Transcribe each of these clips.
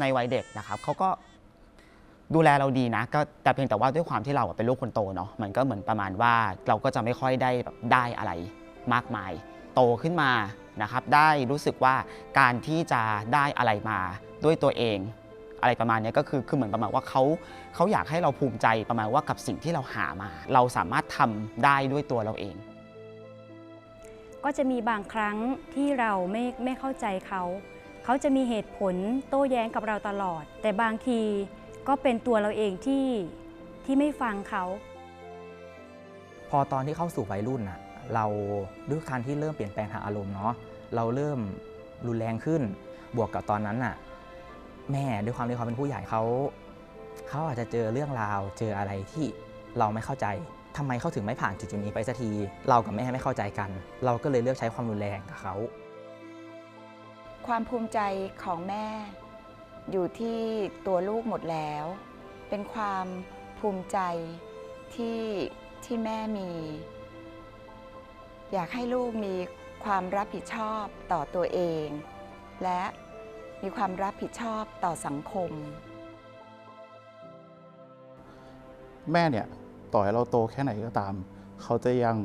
ในวัยเด็กนะครับเขาก็ดูแลเราดีนะก็แต่เพียงแต่ว่าด้วยความที่เราอะเป็นลูกคนโตเนาะมันก็เหมือนประมาณว่าเราก็จะไม่ค่อยได้แบบได้อะไรมากมาย โตขึ้นมานะครับ ได้รู้สึกว่าการที่จะได้อะไรมาด้วยตัวเอง อะไรประมาณเนี้ยก็คือคือเหมือนประมาณว่าเขาเขาอยากให้เราภูมิใจประมาณว่ากับสิ่งที่เราหามา เราสามารถทำได้ด้วยตัวเราเอง ก็จะมีบางครั้งที่เราไม่ไม่เข้าใจเขา เขาจะมีเหตุผลโต้แย้งกับเราตลอด แต่บางทีก็เป็นตัวเราเองที่ที่ไม่ฟังเขา พอตอนที่เข้าสู่วัยรุ่นน่ะเราด้วยการที่เริ่มเปลี่ยนแปลงทางอารมณ์เนาะเราเริ่มรุนแรงขึ้น บวกกับตอนนั้นน่ะแม่ด้วยความที่เขาเป็นผู้ใหญ่เขาเขาอาจจะเจอเรื่องราวเจออะไรที่เราไม่เข้าใจทำไมเขาถึงไม่ผ่านจุดๆนี้ไปสักที เรากับแม่ไม่เข้าใจกัน เราก็เลยเลือกใช้ความรุนแรงกับเขา ความภูมิใจของแม่ อยู่ที่ตัวลูกหมดแล้ว เป็นความภูมิใจที่ที่แม่มี อยากให้ลูกมีความรับผิดชอบต่อตัวเอง และมีความรับผิดชอบต่อสังคม แม่เนี่ยต่อให้เราโตแค่ไหนก็ตาม เขาจะยัง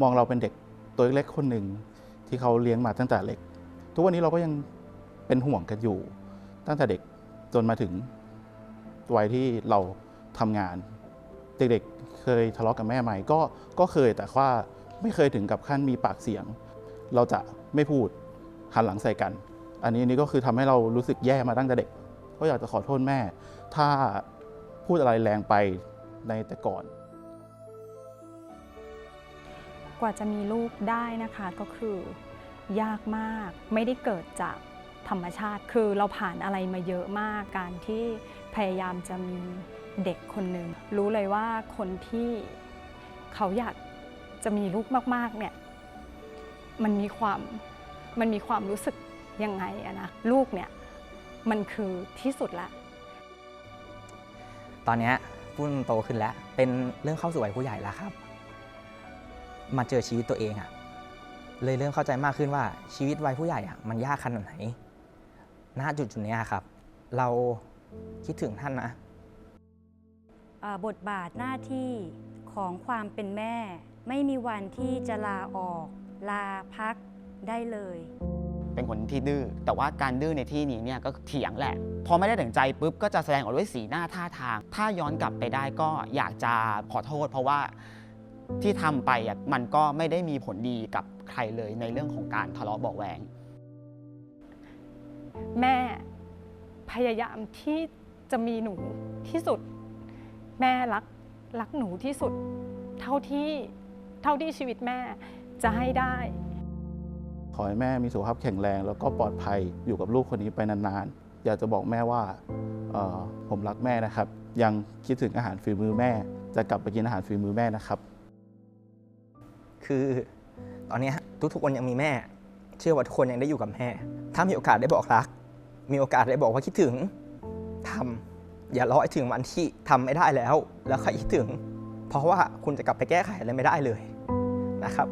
มองเราเป็นเด็กตัวเล็กๆคนหนึ่งที่เขาเลี้ยงมาตั้งแต่เล็ก ทุกวันนี้เราก็ยังเป็นห่วงกันอยู่ ตั้งแต่เด็กจนมาถึงวัยที่เราทำงาน เด็กๆเคยทะเลาะกับแม่ไหมก็ก็เคยแต่ว่าไม่เคยถึงกับขั้นมีปากเสียง เราจะไม่พูดหันหลังใส่กัน อันนี้นี่ก็คือทำให้เรารู้สึกแย่มาตั้งแต่เด็ก ก็อยากจะขอโทษแม่ ถ้าพูดอะไรแรงไปในแต่ก่อน กว่าจะมีลูกได้นะคะก็คือ ยากมาก ไม่ได้เกิดจากธรรมชาติ คือเราผ่านอะไรมาเยอะมาก การที่พยายามจะมีเด็กคนหนึ่งรู้เลยว่าคนที่เขาอยากจะมีลูกมากๆเนี่ยมันมีความมันมีความรู้สึกยังไงอะนะลูกเนี่ยมันคือที่สุดละ ตอนนี้พุ่นโตขึ้นแล้ว เป็นเรื่องเข้าสู่วัยผู้ใหญ่แล้วครับ มาเจอชีวิตตัวเองอะ เลยเริ่มเข้าใจมากขึ้นว่าชีวิตวัยผู้ใหญ่อะมันยากขนาดไหนณจุดจุดๆเนี้ยครับ เราคิดถึงท่านนะเอ่อบทบาทหน้าที่ของความเป็นแม่ ไม่มีวันที่จะลาออก ลาพักได้เลย เป็นคนที่ดื้อแต่ว่าการดื้อในที่นี้เนี่ยก็เถียงแหละ พอไม่ได้ดั่งใจปุ๊บก็จะแสดงออกด้วยสีหน้าท่าทาง ถ้าย้อนกลับไปได้ก็อยากจะขอโทษ เพราะว่าที่ทำไปอะมันก็ไม่ได้มีผลดีกับ ใครเลยในเรื่องของการทะเลาะเบาะแวงแม่พยายามที่จะมีหนูที่สุด แม่รักรักหนูที่สุด เท่าที่เท่าที่ชีวิตแม่จะให้ได้ ขอให้แม่มีสุขภาพแข็งแรง แล้วก็ปลอดภัยอยู่กับลูกคนนี้ไปนานๆ อยากจะบอกแม่ว่าเอ่อผมรักแม่นะครับ ยังคิดถึงอาหารฝีมือแม่ จะกลับไปกินอาหารฝีมือแม่นะครับ คือ ตอนนี้ทุกๆคนยังมีแม่ เชื่อว่าทุกคนยังได้อยู่กับแม่ ถ้ามีโอกาสได้บอกรัก มีโอกาสได้บอกว่าคิดถึงทำอย่ารอให้ถึงวันที่ทำไม่ได้แล้ว แล้วค่อยคิดถึง เพราะว่าคุณจะกลับไปแก้ไขอะไรไม่ได้เลยนะครับ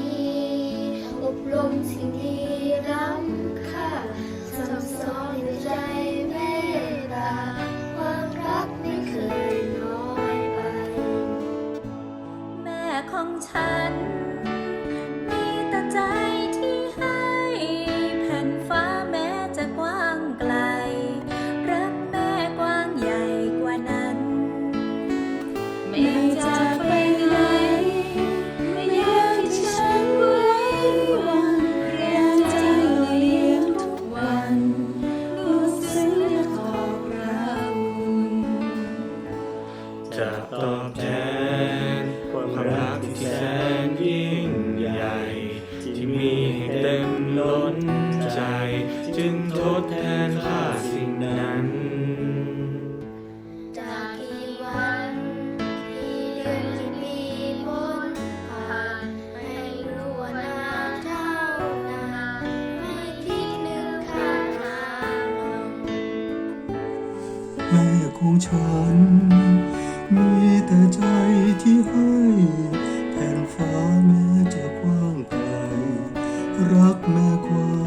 ี อบรมสิ่งที่ล้ำค่าซับซ้อน จะตอบแทนความรักที่แสนยิ่งใหญ่ ที่มีให้เต็มล้นใจ จึงทดแทนค่าสิ่งนั้นจากกี่วันกี่เดือนกี่ปีพ้นผ่านให้รู้ว่านาเท่านานไม่คิดนึงข้างทางแม่ขงฉัน รักแม่กว่า